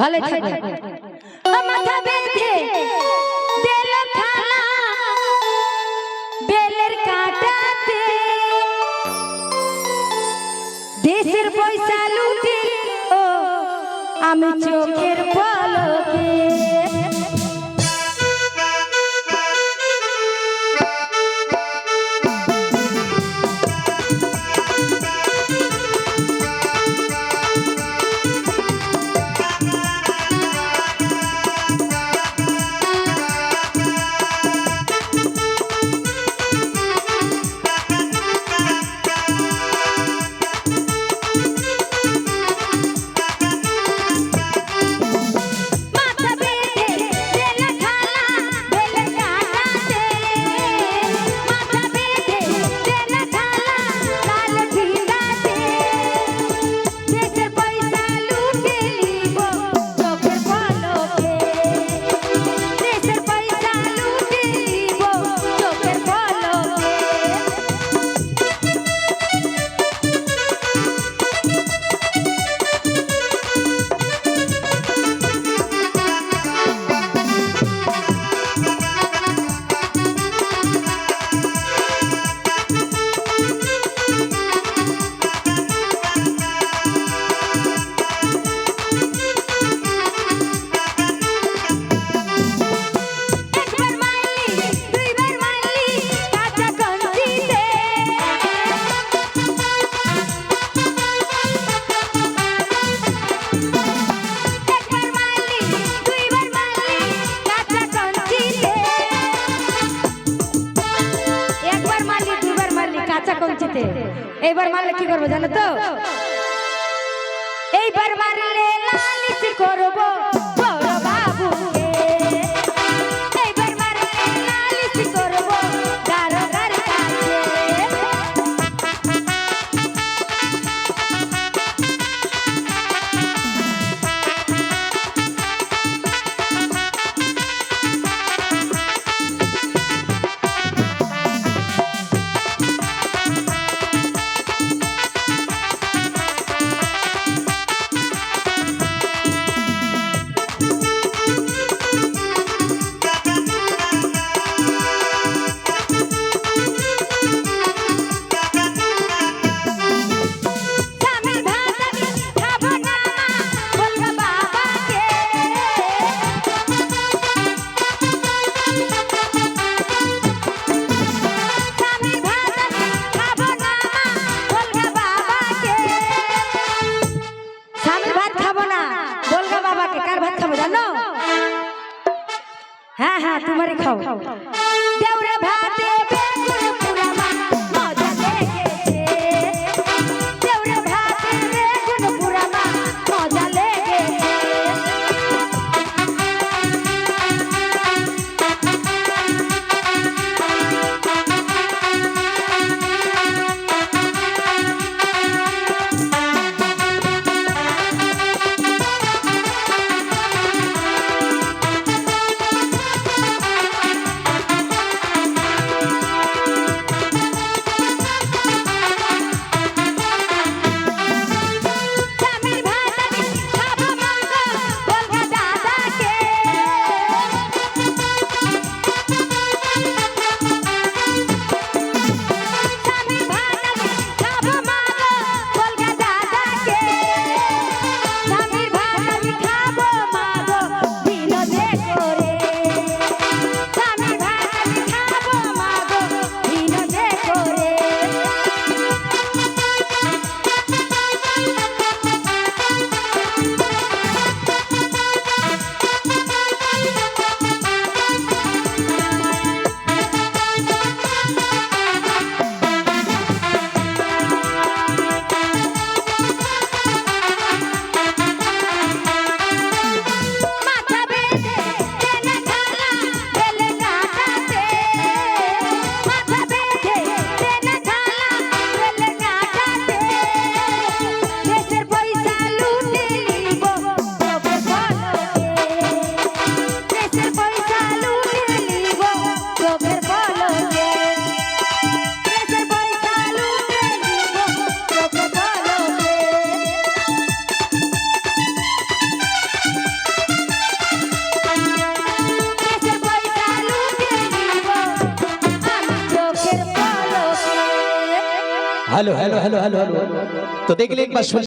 ভালো থাকে। মাথা বেঁধে দিল খানা। বেলের কাটাতে দেশের পয়সা লুটে ও আমি চোখের পলকে। কাঁচা কঞ্চিতে এইবার মারলে কি করব জানো তো? এইবার মারলে লালিশ করব। হ্যাঁ হ্যাঁ তোমারই খাও। দেউরে ভাতে hello hello hello hello hello तो देख ली एक बार